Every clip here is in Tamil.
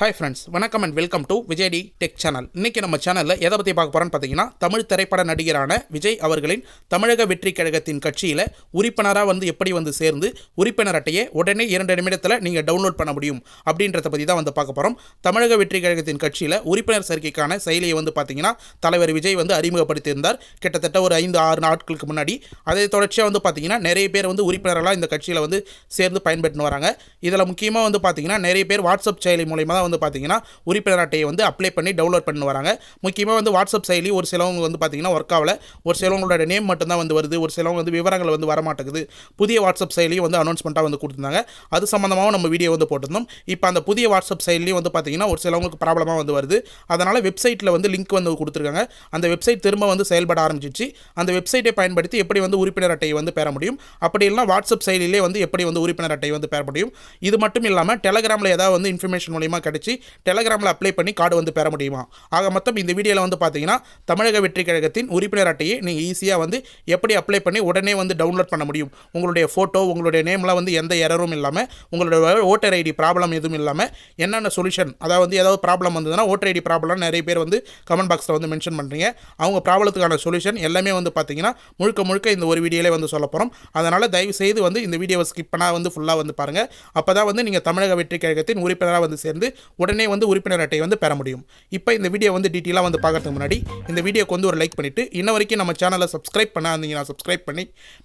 ஹாய் ஃப்ரெண்ட்ஸ் வணக்கம் and welcome to Vijay T tech channel இன்றைக்கி நம்ம சேனலில் எதை பற்றி பார்க்க போகிறோன்னு பார்த்தீங்கன்னா தமிழ் திரைப்பட நடிகரான விஜய் அவர்களின் தமிழக வெற்றி கழகத்தின் கட்சியில் உறுப்பினராக வந்து எப்படி வந்து சேர்ந்து உறுப்பினர் அட்டையை உடனே இரண்டு நிமிடத்தில் நீங்கள் டவுன்லோட் பண்ண முடியும் அப்படின்றத பற்றி தான் வந்து பார்க்க போகிறோம் தமிழக வெற்றி கழகத்தின் கட்சியில் உறுப்பினர் சேர்க்கைக்கான செயலியை வந்து பார்த்தீங்கன்னா தலைவர் விஜய் வந்து அறிமுகப்படுத்தியிருந்தார். கிட்டத்தட்ட ஒரு ஐந்து ஆறு நாட்களுக்கு முன்னாடி. அதை தொடர்ச்சியாக வந்து பார்த்தீங்கன்னா நிறைய பேர் வந்து உறுப்பினரெல்லாம் இந்த கட்சியில் வந்து சேர்ந்து பயன்பெற்று வராங்க. இதில் முக்கியமாக வந்து பார்த்தீங்கன்னா நிறைய பேர் வாட்ஸ்அப் செயலி மூலயமா தான் வந்து பார்த்தீங்கன்னா உறுப்பினர் அட்டையை வந்து அப்ளை பண்ணி டவுன்லோட் பண்ணி வராங்க. முக்கியமாக வந்து வாட்ஸ்அப் செயலி ஒரு சிலவங்க வந்து பார்த்தீங்கன்னா ஒர்க் ஆகல. ஒரு சிலவங்களோட நேம் மட்டும்தான் வந்து வருது. ஒரு சிலவங்க வந்து விவரங்கள் வந்து வரமாட்டேங்குது. புதிய வாட்ஸ்அப் செயலியும் வந்து அனௌன்ஸ்மெண்ட்டாக வந்து கொடுத்துருந்தாங்க. அது சம்மந்தமாகவும் நம்ம வீடியோ வந்து போட்டிருந்தோம். இப்போ அந்த புதிய வாட்ஸ்அப் செயலியும் வந்து பார்த்தீங்கன்னா ஒரு சிலவங்களுக்கு ப்ராப்ளமாக வந்து வருது. அதனால் வெப்சைட்டில் வந்து லிங்க் வந்து கொடுத்துருக்காங்க. அந்த வெப்சைட் திரும்ப வந்து செயல்பட ஆரம்பிச்சிச்சு அந்த வெப்சைட்டை பயன்படுத்தி எப்படி வந்து உறுப்பினர் அட்டையை வந்து பெற முடியும்? அப்படி இல்லைனா வாட்ஸ்அப் செயலிலே வந்து எப்படி வந்து உறுப்பினர் அட்டையை வந்து பெற முடியும்? இது மட்டும் இல்லாமல் டெலகிராமில் ஏதாவது வந்து இன்ஃபர்மேஷன் மூலியமாக கிடைச்சி டெலகிராமில் அப்ளை பண்ணி கார்டு வந்து பெற முடியுமா? ஆக மொத்தம் இந்த வீடியோவில் வந்து பார்த்தீங்கன்னா தமிழக வெற்றி கழகத்தின் உறுப்பினர் அட்டையை நீங்கள் ஈஸியாக வந்து எப்படி அப்ளை பண்ணி உடனே வந்து டவுன்லோட் பண்ண முடியும்? உங்களுடைய ஃபோட்டோ உங்களுடைய நேம்லாம் வந்து எந்த எரரும் இல்லாமல் உங்களுடைய ஓட்டர் ஐடி ப்ராப்ளம் எதுவும் இல்லாமல் என்னென்ன சொல்யூஷன் அதாவது வந்து ஏதாவது ப்ராப்ளம் வந்ததுன்னா ஓட்டர் ஐடி ப்ராப்ளம் நிறைய பேர் வந்து கமெண்ட் பாக்ஸில் வந்து மென்ஷன் பண்ணுறீங்க அவங்க ப்ராப்ளத்துக்கான சொல்யூஷன் எல்லாமே வந்து பார்த்தீங்கன்னா முழுக்க முழுக்க இந்த ஒரு வீடியோலே வந்து சொல்ல போகிறோம் அதனால் தயவு செய்து வந்து இந்த வீடியோவை ஸ்கிப் பண்ணால் வந்து ஃபுல்லாக வந்து பாருங்கள் அப்போ தான் வந்து நீங்கள் தமிழக வெற்றி கழகத்தின் உறுப்பினராக வந்து சேர்ந்து உடனே வந்து உறுப்பினர் அட்டையை வந்து பெற முடியும். இப்போ இந்த வீடியோ வந்து டீட்டெயிலாக வந்து பார்க்கறதுக்கு முன்னாடி இந்த வீடியோக்கு வந்து ஒரு லைக் பண்ணிவிட்டு இன்ன வரைக்கும் நம்ம சேனலை சப்ஸ்கிரைப் பண்ணாதீங்கன்னா சப்ஸ்கிரைப் பண்ணி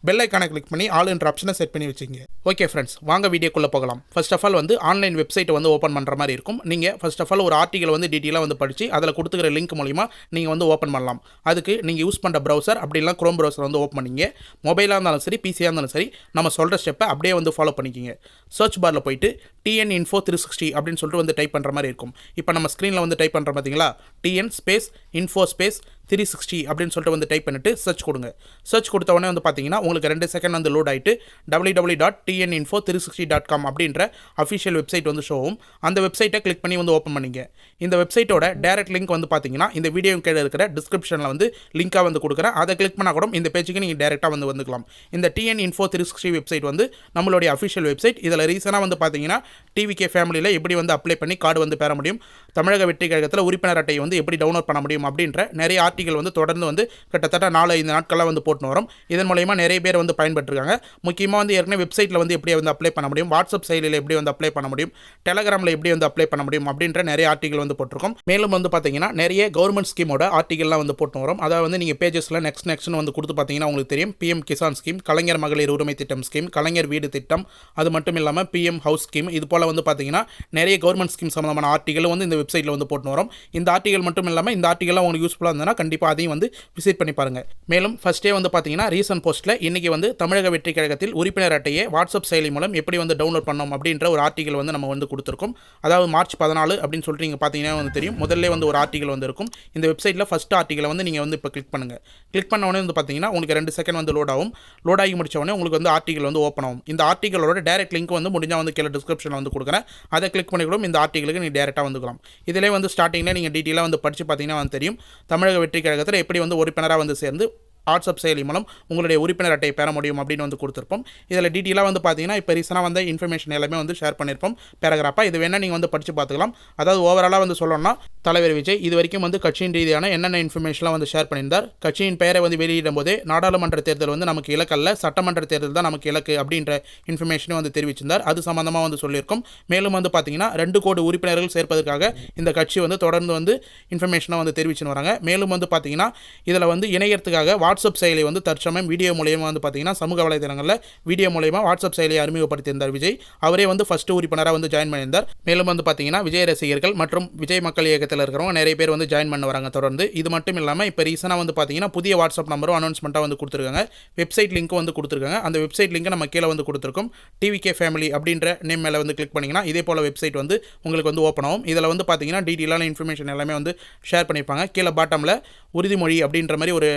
பெல் ஐக்கானை கிளிக் பண்ணி ஆல் என்ற ஆப்ஷனை செட் பண்ணி வச்சுங்க. ஓகே ஃப்ரெண்ட்ஸ் வாங்க வீடியோக்குள்ளே போகலாம். ஃபர்ஸ்ட் ஆஃப் ஆல் வந்து ஆன்லைன் வெப்சைட்டை வந்து ஓப்பன் பண்ணுற மாதிரி இருக்கும். நீங்கள் ஃபர்ஸ்ட் ஆஃப் ஆல் ஒரு ஆர்டிகல் வந்து டீட்டெயிலாக வந்து படித்து அதில் கொடுத்துக்கிற லிங்க் மூலிமா நீங்கள் வந்து ஓப்பன் பண்ணலாம். அதுக்கு நீங்கள் யூஸ் பண்ணுற ப்ரௌசர் அப்படிலாம் க்ரோம் ப்ரௌசர் வந்து ஓப்பன் பண்ணிங்க. மொபைலாக இருந்தாலும் சரி பிசியாக இருந்தாலும் சரி நம்ம சொல்கிற ஸ்டெப்பை அப்படியே வந்து ஃபாலோ பண்ணிக்கிங்க. சர்ச் பாரில் போயிட்டு டிஎன் இன்ஃபோ த்ரீ சிக்ஸ்டி அப்படின்னு சொல்லிட்டு வந்து டைப் பண்ணுற மாதிரி இருக்கும். இப்போ நம்ம ஸ்க்ரீனில் வந்து டைப் பண்ணுறோம் பார்த்தீங்களா TN space info space three sixty அப்படின்னு சொல்லிட்டு வந்து டைப் பண்ணிட்டு சர்ச் கொடுங்க. சர்ச் கொடுத்த உடனே வந்து பார்த்தீங்கன்னா உங்களுக்கு ரெண்டு செகண்ட் வந்து லோட் ஆகிட்டு W W dot TN info three sixty dot com அப்படின்ற அஃபிஷியல் வெப்சைட் வந்து ஷோவும் அந்த வெப்சைட்டை கிளிக் பண்ணி வந்து ஓப்பன் பண்ணிங்க. இந்த வெப்சைட்டோட டேரக்ட் லிங்க் வந்து பார்த்தீங்கன்னா இந்த வீடியோ கீழே இருக்கிற டிஸ்கிரிப்ஷனில் வந்து லிங்காக வந்து கொடுக்குறேன். அதை கிளிக் பண்ணால் கூட இந்த பேஜுக்கு நீங்கள் டேரெக்டாக வந்து வந்துக்கலாம். இந்த TN info three sixty website வந்து நம்மளுடைய அஃபிஷியல் வெப்சைட் இதில் ரீசனாக வந்து பார்த்தீங்கன்னா டிவிகே ஃபேமிலியில் எப்படி வந்து அப்ளை பண்ணி கார்டு வந்து பெற முடியும். தமிழக வெற்றி கழகத்தில் உறுப்பினர் அட்டையை வந்து எப்படி டவுன்லோட் பண்ண முடியும் அப்படின்ற நிறைய ஆர்டிகல் வந்து தொடர்ந்து வந்து கிட்டத்தட்ட நாலு ஐந்து நாட்களாக வந்து போட்டுன்னு வரும். இதன் மூலயமா நிறைய பேர் வந்து பயன்பெற்றிருக்காங்க. முக்கியமாக வந்து ஏற்கனவே வெப்சைட்டில் வந்து எப்படி வந்து அப்ளை பண்ண முடியும் வாட்ஸ்அப் செயலியில் எப்படி வந்து அப்ளை பண்ண முடியும் டெலகிராமில் எப்படி வந்து அப்ளை பண்ண முடியும் அப்படின்ற நிறைய ஆர்டிகல் வந்து போட்டிருக்கோம். மேலும் வந்து பார்த்தீங்கன்னா நிறைய கவர்மெண்ட் ஸ்கீமோட ஆர்டிகல்லாம் வந்து போட்டு வரும். அதாவது வந்து நீங்கள் பேஜஸில் நெக்ஸ்ட் நெக்ஸ்ட்னு வந்து கொடுத்து பார்த்தீங்கன்னா உங்களுக்கு தெரியும். பிஎம் கிசான் ஸ்கீம் கலைஞர் மகளிர் உரிமை திட்டம் ஸ்கீம் கலைஞர் வீடு திட்டம் அது மட்டும் இல்லாமல் பிஎம் ஹவுஸ் ஸ்கீம் இது போல் வந்து பார்த்தீங்கன்னா நிறைய கவர்மெண்ட் ஸ்கீம் சம்மந்தமான ஆர்டிகளும் வந்து இந்த வெப்சைட்டில் வந்து போட்டு வரும். இந்த ஆர்டிகல் மட்டும் இல்லாமல் இந்த ஆர்டிகல்லாம் உங்களுக்கு யூஸ்ஃபுல்லாக இருந்ததுன்னா கண்டிப்பாக அதையும் வந்து விசிட் பண்ணி பாருங்கள் மேலும் ஃபஸ்ட்டே வந்து பார்த்தீங்கன்னா ரீசன் போஸ்ட்டில் இன்றைக்கி வந்து தமிழக வெற்றி கழகத்தில் உறுப்பினர் அட்டையை வாட்ஸ்அப் செயலி மூலம் எப்படி வந்து டவுன்லோட் பண்ணோம் அப்படின்ற ஒரு ஆர்டிகல் வந்து நம்ம வந்து கொடுத்துருக்கோம். அதாவது மார்ச் பதினாலு அப்படின்னு சொல்லிட்டு நீங்கள் பார்த்தீங்கன்னா வந்து தெரியும். முதல்ல வந்து ஒரு ஆர்டிகல் வந்து இருக்கும். இந்த வெப்சைட்டில் ஃபஸ்ட் ஆர்டிகலை வந்து நீங்கள் வந்து இப்போ கிளிக் பண்ணுங்கள் கிளிக் பண்ண உடனே வந்து பார்த்தீங்கன்னா உங்களுக்கு ரெண்டு செகண்ட் வந்து லோட் ஆகும். லோட் ஆகி முடிச்ச உடனே உங்களுக்கு வந்து ஆர்டிகல் வந்து ஓப்பன் ஆகும். இந்த ஆர்டிகளோட டேரக்ட் லிங்க் வந்து முடிஞ்சால் வந்து கீழே டிஸ்கிரிப்ஷனில் வந்து கொடுக்குறேன். அதை கிளிக் பண்ணி கூட இந்த ஆர்டிகளுக்கு நீங்கள் டேரெக்டாக வந்துக்கலாம். இதிலே வந்து ஸ்டார்டிங்கில் நீங்கள் டீட்டெயிலாக வந்து படித்து பார்த்தீங்கன்னா வந்து தெரியும். தமிழக வெற்றி கழகத்தில் எப்படி வந்து உறுப்பினராக வந்து சேர்ந்து வாட்ஸ்அப் செயலி மூலம் உங்களுடைய உறுப்பினர் அட்டையை பெற முடியும் அப்படின்னு வந்து கொடுத்துருப்போம். இதில் டீட்டெயிலாக வந்து பார்த்தீங்கன்னா இப்போ ரீசனாக வந்து இன்ஃபர்மேஷன் எல்லாமே வந்து ஷேர் பண்ணியிருப்போம் பேராகிராஃபாக இது வேணால் நீங்கள் வந்து படித்து பார்த்துக்கலாம். அதாவது ஓவராலாக வந்து சொல்லணும்னா தலைவர் விஜய் இது வரைக்கும் வந்து கட்சியின் ரீதியான என்னென்ன இன்ஃபர்மேஷன்லாம் வந்து ஷேர் பண்ணியிருந்தார். கட்சியின் பெயரை வந்து வெளியிடும் போதே நாடாளுமன்ற தேர்தல் வந்து நமக்கு இலக்கல்ல சட்டமன்ற தேர்தல் தான் நமக்கு இலக்கு அப்படின்ற இன்ஃபர்மேஷனும் வந்து தெரிவிச்சிருந்தார். அது சம்மந்தமாக வந்து சொல்லியிருக்கோம். மேலும் வந்து பார்த்தீங்கன்னா ரெண்டு கோடி உறுப்பினர்கள் சேர்ப்பதற்காக இந்த கட்சி வந்து தொடர்ந்து வந்து இன்ஃபர்மேஷனாக வந்து தெரிவிச்சுன்னு வராங்க. மேலும் வந்து பார்த்தீங்கன்னா இதில் வந்து இணையத்துக்காக வாட்ஸ்அப் வாட்ஸ்அப் செயலி வந்து தற்சமயம் வீடியோ மூலியமாக வந்து பார்த்தீங்கன்னா சமூக வலைதளங்களில் வீடியோ மூலியமாக வாட்ஸ்அப் செயலியை அறிமுகப்படுத்தியிருந்தார் விஜய். அவரே வந்து ஃபஸ்ட்டு உறுப்பினராக வந்து ஜாயின் பண்ணியிருந்தார். மேலும் வந்து பார்த்தீங்கன்னா விஜய் ரசிகர்கள் மற்றும் விஜய் மக்கள் இயக்கத்தில் இருக்கிறவங்க நிறைய பேர் வந்து ஜாயின் பண்ண வராங்க தொடர்ந்து. இது மட்டும் இல்லாமல் இப்போ ரீசனாக வந்து பார்த்தீங்கன்னா புதிய வாட்ஸ்அப் நம்பரும் அனௌன்ஸ்மெண்ட்டாக வந்து கொடுத்துருக்காங்க. வெப்சைட் லிங்க்கும் வந்து கொடுத்துருக்காங்க. அந்த வெப்சைட் லிங்க்கை நம்ம கீழே வந்து கொடுத்துருக்கோம். டிவிகே ஃபேமிலி அப்படின்ற நேம் மேலே வந்து கிளிக் பண்ணிங்கன்னா இதே போல் வெப்சைட் வந்து உங்களுக்கு வந்து ஓப்பன் ஆகும். இதில் வந்து பார்த்தீங்கன்னா டீட்டெயிலான இன்ஃபர்மேஷன் எல்லாமே வந்து ஷேர் பண்ணியிருப்பாங்க. கீழே பாட்டமில் உறுதிமொழி அப்படின்ற மாதிரி ஒரு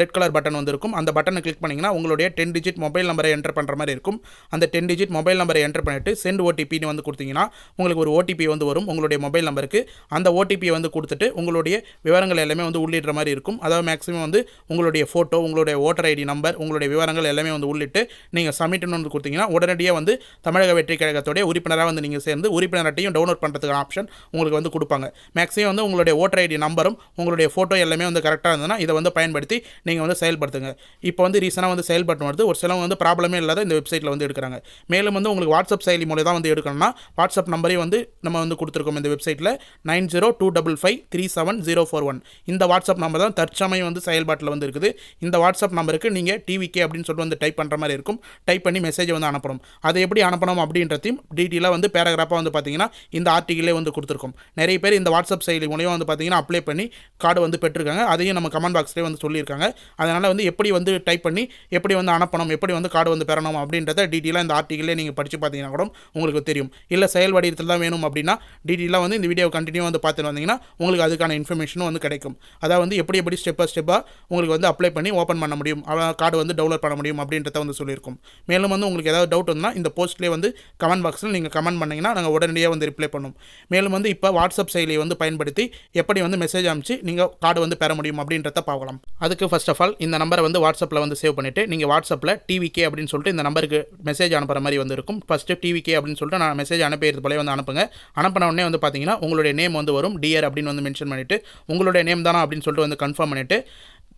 ரெட் கலர் பட்டன் வந்து இருக்கும் அந்த பட்டனை கிளிக் பண்ணிங்கன்னா உங்களுடைய டென் டிஜிட் மொபைல் நம்பரை என்டர் பண்ணுற மாதிரி இருக்கும். அந்த டென் டிஜிட் மொபைல் நம்பரை என்டர் பண்ணிட்டு சென்ட் ஓடிபின்னு வந்து கொடுத்தீங்கன்னா உங்களுக்கு ஒரு ஓடிபி வந்து வரும் உங்களுடைய மொபைல் நம்பருக்கு அந்த ஓடிபியை வந்து கொடுத்துட்டு உங்களுடைய விவரங்கள் எல்லாமே வந்து உள்ளிடுற மாதிரி இருக்கும். அதாவது மேக்ஸிமம் வந்து உங்களுடைய ஃபோட்டோ உங்களுடைய ஓட்டர் ஐடி நம்பர் உங்களுடைய விவரங்கள் எல்லாமே வந்து உள்ளிட்டு நீங்கள் சப்மிட்னு வந்து கொடுத்தீங்கன்னா உடனடியாக வந்து தமிழக வெற்றி கழகத்துடைய உறுப்பினராக வந்து நீங்கள் சேர்ந்து உறுப்பினர் அட்டையும் டவுன்லோட் பண்ணுறதுக்கான ஆப்ஷன் உங்களுக்கு வந்து கொடுப்பாங்க. மேக்ஸிமம் வந்து உங்களுடைய ஓட்டர் ஐடி நம்பரும் உங்களுடைய ஃபோட்டோ எல்லாமே வந்து கரெக்டாக இருந்ததுன்னா இதை வந்து பயன்படுத்தி நீங்கள் வந்து செயல்படுத்துங்க. இப்போ வந்து ரீசனாக வந்து செயல்பட்டு வருது. ஒரு சிலவங்க வந்து ப்ராப்ளமே இல்லாத இந்த வெப்சைட்டில் வந்து எடுக்கிறாங்க. மேலும் வந்து உங்களுக்கு வாட்ஸ்அப் செயலி மூலம் தான் வந்து எடுக்கணும்னா வாட்ஸ்அப் நம்பரையும் வந்து நம்ம வந்து கொடுத்துருக்கோம் இந்த வெப்சைட்டில் nine zero two double five three seven zero four one. இந்த வாட்ஸ்அப் நம்பர் தான் தற்சமயம் வந்து செயல்பாட்டில் வந்து இருக்குது. இந்த வாட்ஸ்அப் நம்பருக்கு நீங்கள் டிவிகே அப்படின்னு சொல்லிட்டு வந்து டைப் பண்ணுற மாதிரி இருக்கும். டைப் பண்ணி மெசேஜ் வந்து அனுப்பணும். அதை எப்படி அனுப்பணும் அப்படின்றதையும் டீட்டெயிலாக வந்து பேராகிராஃபாக வந்து பார்த்தீங்கன்னா இந்த ஆர்டிகிளே வந்து கொடுத்துருக்கோம். நிறைய பேர் இந்த வாட்ஸ்அப் செயலி மூலியம் வந்து பார்த்தீங்கன்னா அப்ளை பண்ணி கார்டு வந்து பெற்றிருக்காங்க. அதையும் நம்ம கமெண்ட் பாக்ஸ்லேயே வந்து சொல்லியிருக்காங்க. அதனால் வந்து எப்படி வந்து டைப் பண்ணி எப்படி வந்து அனுப்பணும் எப்படி வந்து கார்டு வந்து பெறணும் அப்படின்றத டீட்டெயிலாக இந்த ஆர்டிகிளே நீங்கள் படித்து பார்த்தீங்கன்னா கூட உங்களுக்கு தெரியும். இல்லை செயல் வடிவத்தில் தான் வேணும் அப்படின்னா டீட்டெயிலாக வந்து இந்த வீடியோ கண்டினியூ வந்து பார்த்துட்டு வந்தீங்கன்னா உங்களுக்கு அதுக்கான இன்ஃபர்மேஷனும் வந்து கிடைக்கும். அதாவது வந்து எப்படி எப்படி ஸ்டெப் பை ஸ்டெப்பாக உங்களுக்கு வந்து அப்ளை பண்ணி ஓப்பன் பண்ண முடியும் கார்டு வந்து டவுன்லோட் பண்ண முடியும் அப்படின்றத வந்து சொல்லியிருக்கும். மேலும் வந்து உங்களுக்கு ஏதாவது டவுட் இருந்தால் இந்த போஸ்ட்லேயே வந்து கமெண்ட் பாக்ஸில் நீங்கள் கமெண்ட் பண்ணிங்கன்னா நாங்கள் உடனடியாக வந்து ரிப்ளை பண்ணும் மேலும் வந்து இப்போ வாட்ஸ்அப் செயலியை வந்து பயன்படுத்தி எப்படி வந்து மெசேஜ் அனுப்பிச்சு நீங்கள் கார்டு வந்து பெற முடியும் அப்படின்றத பார்க்கலாம். அதுக்கு ஃபஸ்ட் ஃபர்ஸ்ட் ஆஃப் ஆல் இந்த நம்பரை வந்து வாட்ஸ்அப்பில் வந்து சேவ் பண்ணிவிட்டு நீங்கள் வாட்ஸ்அப்பில் டிவிகே அப்படின்னு சொல்லிட்டு இந்த நம்பருக்கு மெசேஜ் அனுப்புற மாதிரி வந்து இருக்கும். ஃபஸ்ட்டு டிவிகே அப்படின்னு சொல்லிட்டு நான் மெசேஜ் அனுப்பிடுறது போலே வந்து அனுப்புங்க. அனுப்பின உடனே வந்து பார்த்தீங்கன்னா உங்களுடைய நேம் வந்து வரும். டியர் அப்படின்னு வந்து மென்ஷன் பண்ணிவிட்டு உங்களுடைய நேம் தானா அப்படின்னு சொல்லிட்டு வந்து கன்ஃபார்ம் பண்ணிவிட்டு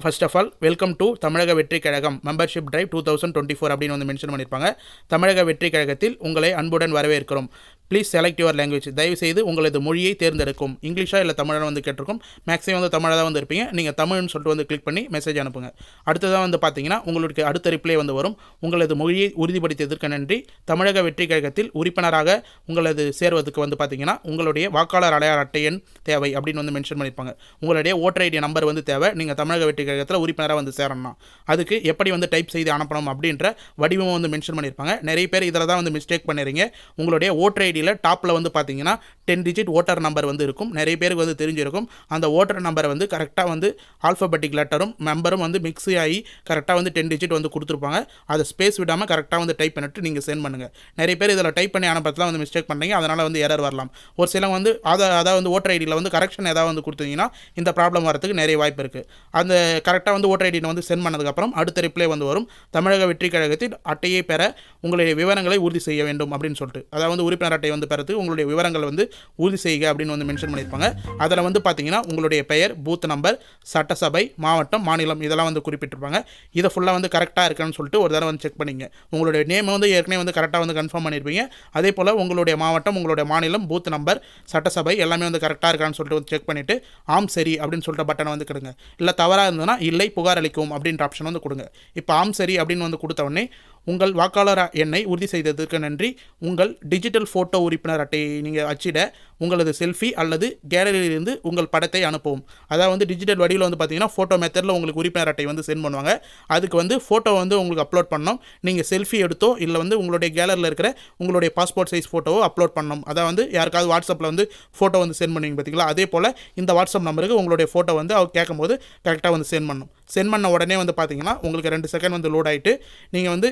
first of all welcome to Tamizhaga Vettri Kazhagam membership drive two thousand twenty four அப்படின்னு வந்து மென்ஷன் பண்ணியிருப்பாங்க தமிழக வெற்றி கழகத்தில் உங்களை அன்புடன் வரவேற்கிறோம். ப்ளீஸ் செலக்ட் யுவர் லாங்குவேஜ் தயவுசெய்து உங்களது மொழியை தேர்ந்தெடுக்கும். இங்கிலீஷாக இல்லை தமிழாக வந்து கேட்டிருக்கும். மேக்ஸிமம் வந்து தமிழாக தான் வந்து இருப்பீங்க. நீங்கள் தமிழ்னு சொல்லிட்டு வந்து கிளிக் பண்ணி மெசேஜ் அனுப்புங்க. அடுத்ததாக வந்து பார்த்தீங்கன்னா உங்களுக்கு அடுத்த ரிப்ளை வந்து வரும். உங்களது மொழியை உறுதிப்படுத்தியதற்கு நன்றி. தமிழக வெற்றி கழகத்தில் உறுப்பினராக உங்களது சேர்வதற்கு வந்து பார்த்தீங்கன்னா உங்களுடைய வாக்காளர் அடையாள அட்டை எண் தேவை அப்படின்னு வந்து மென்ஷன் பண்ணியிருப்பாங்க உங்களுடைய ஓட்டர் ஐடி நம்பர் வந்து தேவை. நீங்கள் தமிழக வெற்றி கழகத்தில் உறுப்பினராக வந்து சேரணும் அதுக்கு எப்படி வந்து டைப் செய்து அனுப்பணும் அப்படின்ற வடிவம் வந்து மென்ஷன் பண்ணியிருப்பாங்க நிறைய பேர் இதில் தான் வந்து மிஸ்டேக் பண்ணிடுறீங்க உங்களுடைய ஓட்டர் ஐடியில் டாப்பில் வந்து பார்த்தீங்கன்னா டென் டிஜிட் ஓட்டர் நம்பர் வந்து இருக்கும். நிறைய பேருக்கு வந்து தெரிஞ்சிருக்கும். அந்த ஓட்டர் நம்பரை வந்து கரெக்டாக வந்து ஆல்ஃபபெட்டிக் லெட்டரும் மெம்பரும் வந்து மிக்ஸ் ஆகி கரெக்டாக வந்து டென் டிஜிட் வந்து கொடுத்துருப்பாங்க. அதை ஸ்பேஸ் விடாமல் கரெக்டாக வந்து டைப் பண்ணிட்டு நீங்கள் சென்ட் பண்ணுங்கள் நிறைய பேர் இதில் டைப் பண்ணி அனுப்பத்தில் வந்து மிஸ்டேக் பண்ணுறீங்க அதனால் வந்து எரர் வரலாம். ஒரு சில வந்து அதை அதாவது வந்து ஓட்டர் ஐடியில் வந்து கரெக்ஷன் ஏதாவது வந்து கொடுத்தீங்கன்னா இந்த ப்ராப்ளம் வரதுக்கு நிறைய வாய்ப்பு இருக்குது அந்த கரெக்டாக வந்து ஓட்டர் ஐடியை வந்து சென்ட் பண்ணதுக்கப்புறம் அடுத்த ரிப்ளை வந்து வரும். தமிழக வெற்றி கழகத்தில் அட்டையை பெற உங்களுடைய விவரங்களை உறுதி செய்ய வேண்டும் அப்படின்னு சொல்லிட்டு. அதாவது வந்து உறுப்பினர் அட்டை வந்து பெறதுக்கு உங்களுடைய விவரங்கள் வந்து உறுதி செய்க அப்படின்னு வந்து மென்ஷன் பண்ணியிருப்பாங்க. அதில் வந்து பார்த்தீங்கன்னா உங்களுடைய பெயர் பூத் நம்பர் சட்டசபை மாவட்டம் மாநிலம் இதெல்லாம் வந்து குறிப்பிட்டிருப்பாங்க. இதை ஃபுல்லாக வந்து கரெக்டாக இருக்கான்னு சொல்லிட்டு ஒரு தடவை வந்து செக் பண்ணிங்க. உங்களுடைய நேம் வந்து ஏற்கனவே வந்து கரெக்டாக வந்து கன்ஃபார்ம் பண்ணியிருப்பீங்க. அதே போல் உங்களுடைய மாவட்டம் உங்களுடைய மாநிலம் பூத் நம்பர் சட்டசபை எல்லாமே வந்து கரெக்டாக இருக்கான்னு சொல்லிட்டு வந்து செக் பண்ணிவிட்டு ஆம் சரி அப்படின்னு சொல்லிட்டு பட்டனை வந்து கொடுங்க. இல்லை தவறாக இருந்ததுன்னா இல்லை புகார் அளிக்கும் அப்படின்ற ஆப்ஷன் வந்து கொடுங்க. இப்போ ஆம் சரி அப்படின்னு வந்து கொடுத்த உடனே உங்கள் வாக்காளர் எண்ணை உறுதி செய்ததற்கு நன்றி. உங்கள் டிஜிட்டல் ஃபோட்டோ உறுப்பினர் அட்டையை நீங்கள் அச்சிட உங்களது செல்ஃபி அல்லது கேலரியிலிருந்து உங்கள் படத்தை அனுப்பவும். அதாவது வந்து டிஜிட்டல் வடிவில் வந்து பார்த்தீங்கன்னா ஃபோட்டோ மெத்தடில் உங்களுக்கு உறுப்பினர் அட்டை வந்து சென்ட் பண்ணுவாங்க. அதுக்கு வந்து ஃபோட்டோ வந்து உங்களுக்கு அப்லோட் பண்ணோம் நீங்கள் செல்ஃபி எடுத்தோ இல்லை வந்து உங்களுடைய கேலரியில் இருக்கிற உங்களுடைய பாஸ்போர்ட் சைஸ் ஃபோட்டோவோ அப்லோட் பண்ணணும். அதாவது வந்து யாருக்காவது வாட்ஸ்அப்பில் வந்து ஃபோட்டோ வந்து சென்ட் பண்ணுவீங்க பார்த்தீங்களா அதே போல் இந்த வாட்ஸ்அப் நம்பருக்கு உங்களுடைய ஃபோட்டோ வந்து அவர் கேட்கும்போது கரெக்டாக வந்து சென்ட் பண்ணணும் சென்ட் பண்ண உடனே வந்து பார்த்தீங்கன்னா உங்களுக்கு ரெண்டு செகண்ட் வந்து லோட் ஆகிட்டு நீங்கள் வந்து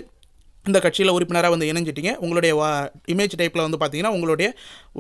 இந்த கட்சியில் உறுப்பினராக வந்து இணைஞ்சிட்டீங்க. உங்களுடைய வா இமேஜ் டைப்பில் வந்து பார்த்தீங்கன்னா உங்களுடைய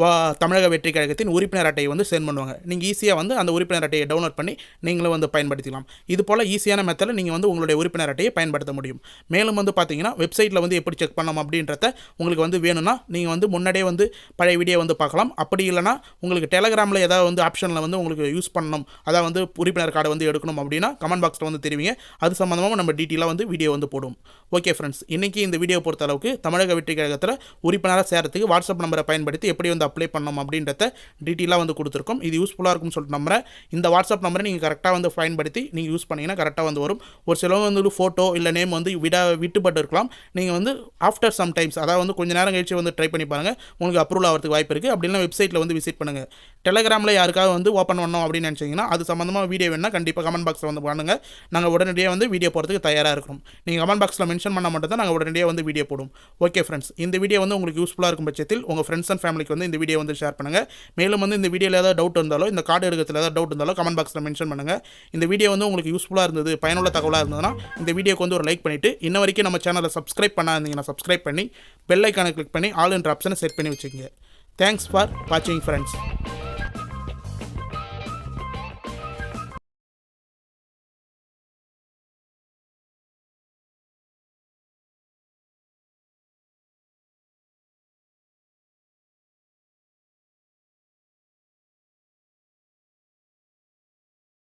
வா தமிழக வெற்றி கழகத்தின் உறுப்பினர் அட்டையை வந்து சென்ட் பண்ணுவாங்க. நீங்கள் ஈஸியாக வந்து அந்த உறுப்பினர் அட்டையை டவுன்லோட் பண்ணி நீங்களும் வந்து பயன்படுத்திக்கலாம். இது போல் ஈஸியான மெத்தடில் நீங்கள் வந்து உங்களுடைய உறுப்பினர் அட்டையை பயன்படுத்த முடியும். மேலும் வந்து பார்த்தீங்கன்னா வெப்சைட்டில் வந்து எப்படி செக் பண்ணலாம் அப்படின்றத உங்களுக்கு வந்து வேணும்னா நீங்கள் வந்து முன்னாடியே வந்து பழைய வீடியோ வந்து பார்க்கலாம். அப்படி இல்லைனா உங்களுக்கு டெலகிராமில் ஏதாவது வந்து ஆப்ஷனில் வந்து உங்களுக்கு யூஸ் பண்ணணும். அதாவது வந்து உறுப்பினர் கார்டை வந்து எடுக்கணும் அப்படின்னா கமெண்ட் பாக்ஸில் வந்து தெரிவிங்க. அது சம்மந்தமாக நம்ம டீட்டெயிலாக வந்து வீடியோ வந்து போடுவோம். ஓகே ஃப்ரெண்ட்ஸ் இன்றைக்கி இந்த வீடியோ பொறுத்த அளவுக்கு தமிழக வெற்றி கழகத்தில் உறுப்பினராக சேரத்துக்கு வாட்ஸ்அப் நம்பரை பயன்படுத்தி எப்படி வந்து அப்ளை பண்ணணும் அப்படின்றத டீட்டெயிலாக வந்து கொடுத்துருக்கோம். இது யூஸ்ஃபுல்லாக இருக்கும்னு சொல்லிட்டு நம்புறேன். இந்த வாட்ஸ்அப் நம்பரை நீங்கள் கரெக்டாக வந்து பயன்படுத்தி நீங்கள் யூஸ் பண்ணிங்கன்னா கரெக்டாக வந்து வரும். ஒரு சிலவங்க வந்து ஃபோட்டோ இல்லை நேம் வந்து விட விட்டுப்பட்டு இருக்கலாம். நீங்கள் வந்து ஆஃப்டர் சம் டைம்ஸ் அதாவது வந்து கொஞ்சம் நேரம் கழிச்சு வந்து ட்ரை பண்ணி பாருங்கள் உங்களுக்கு அப்ரூவல் ஆகிறதுக்கு வாய்ப்பு இருக்குது அப்படின்னா வெப்சைட்டில் வந்து விசிட் பண்ணுங்கள் டெலகிராமில் யாருக்காவது வந்து ஓப்பன் பண்ணோம் அப்படின்னு நினச்சிங்கன்னா அது சம்மந்தமாக வீடியோ வேணால் கண்டிப்பாக கமெண்ட் பாக்ஸில் வந்து பண்ணுங்கள் நாங்கள் உடனடியாக வந்து வீடியோ போகிறதுக்கு தயாராக இருக்கிறோம். நீங்கள் கமெண்ட் பாக்ஸில் மென்ஷன் பண்ண மட்டும் தான் நாங்கள் உடனடியாக முறையாக வந்து வீடியோ போடும். ஓகே ஃப்ரெண்ட்ஸ் இந்த வீடியோ வந்து உங்களுக்கு யூஸ்ஃபுல்லாக இருக்கும் பட்சத்தில் உங்கள் ஃப்ரெண்ட்ஸ் அண்ட் ஃபேமிலிக்கு வந்து இந்த வீடியோ வந்து ஷேர் பண்ணுங்கள் மேலும் வந்து இந்த வீடியோவில் ஏதாவது டவுட் இருந்தாலோ இந்த கார்டு எடுக்கிறதுல ஏதாவது டவுட் இருந்தாலோ கமெண்ட் பாக்ஸில் மென்ஷன் பண்ணுங்கள் இந்த வீடியோ வந்து உங்களுக்கு யூஸ்ஃபுல்லாக இருந்தது பயனுள்ள தகவலாக இருந்ததுன்னா இந்த வீடியோக்கு வந்து ஒரு லைக் பண்ணிவிட்டு இன்ன வரைக்கும் நம்ம சேனலை சப்ஸ்கிரைப் பண்ணாதீங்கன்னா சப்ஸ்கிரைப் பண்ணி பெல் ஐக்கானை கிளிக் பண்ணி ஆல் என்ற ஆப்ஷனை செட் பண்ணி வச்சுக்கோங்க. தேங்க்ஸ் ஃபார் வாட்சிங் ஃப்ரெண்ட்ஸ்